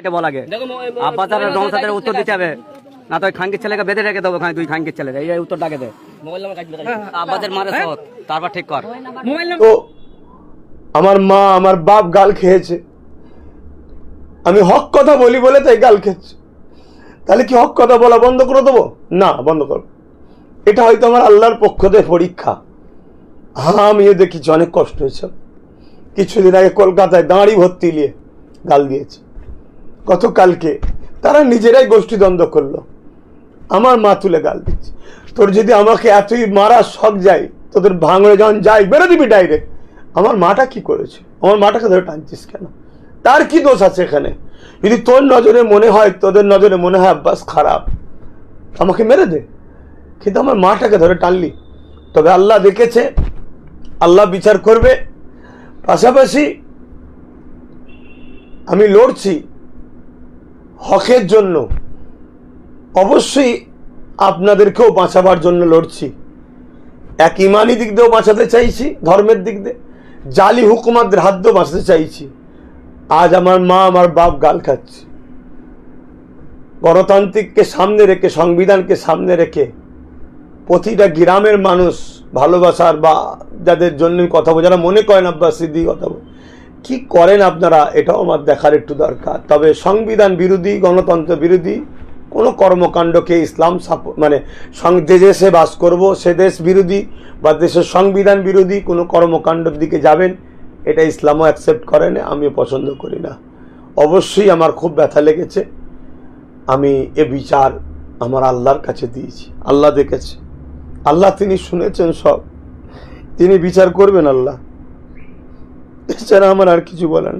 এটা বলা আগে। রমসাদের উত্তর দিতে হবে। না তো ছেলেকে বেঁধে রেখে দেবো দুই ছেলে এই উত্তরটা আগে দে। আব্বাসের মারে শোধ, তারপর ঠিক কর। তো আমার মা আমার বাপ গাল খেয়েছে। আমি হক কথা বলি বলে তাই গাল খেয়েছে। তাহলে কি হক কথা বলা বন্ধ করে দেবো? না বন্ধ করো। এটা হয়তো আমার আল্লাহর পক্ষ থেকে পরীক্ষা। হ্যাঁ আমিও দেখেছি অনেক কষ্ট হয়েছে। কিছুদিন আগে কলকাতায় দাঁড়ি ভর্তি নিয়ে গাল দিয়েছে। গতকালকে তারা নিজেরাই গোষ্ঠী দ্বন্দ্ব করল। আমার মা তুলে গাল দিচ্ছে। তোর যদি আমাকে এতই মারা শখ যায়, তোদের ভাঙড়ে যখন যাই, বেরো দিবি ডাইরেক্ট আমার মাটা কি করেছে? আমার মাটাকে ধরে টানছিস কেন? তার কি দোষ আছে এখানে? যদি তোর নজরে মনে হয়, তোদের নজরে মনে হয়, আব্বাস, খারাপ। আমাকে মেরে দে। কিন্তু আমার মাটাকে ধরে টানলি। তবে আল্লাহ দেখেছে, আল্লাহ বিচার করবে। পাশাপাশি আমি লড়ছি। হকের জন্য অবশ্যই আপনাদেরকেও বাঁচাবার জন্য লড়ছি। এক ইমানি দিক দিয়েও বাঁচাতে চাইছি, ধর্মের দিক দিয়ে। জালি হুকুমাদের হাত দিয়েও বাঁচাতে চাইছি। আজ আমার মা আমার বাপ গাল খাচ্ছে। গণতান্ত্রিককে সামনে রেখে, সংবিধানকে সামনে রেখে প্রতিটা গ্রামের মানুষ ভালোবাসার বা যাদের জন্য কথা বলে, যারা মনে করেন আব্বাস সিদ্দি কথা কি করেন আপনারা? এটাও আমার দেখার একটু দরকার। তবে সংবিধান বিরোধী, গণতন্ত্র বিরোধী, কোনো কর্মকাণ্ডকে ইসলাম মানে যে দেশে বাস করব, সে দেশ বিরোধী বা দেশের সংবিধান বিরোধী কোনো কর্মকাণ্ডের দিকে যাবেন, এটা ইসলামও অ্যাকসেপ্ট করে না আমিও পছন্দ করি না। অবশ্যই আমার খুব ব্যথা লেগেছে। আমি এ বিচার আমার আল্লাহর কাছে দিয়েছি, আল্লাহ দেখেছে। আল্লাহ তিনি শুনেছেন সব। তিনি বিচার করবেন আল্লাহ। এছাড়া আমার আর কিছু বলার।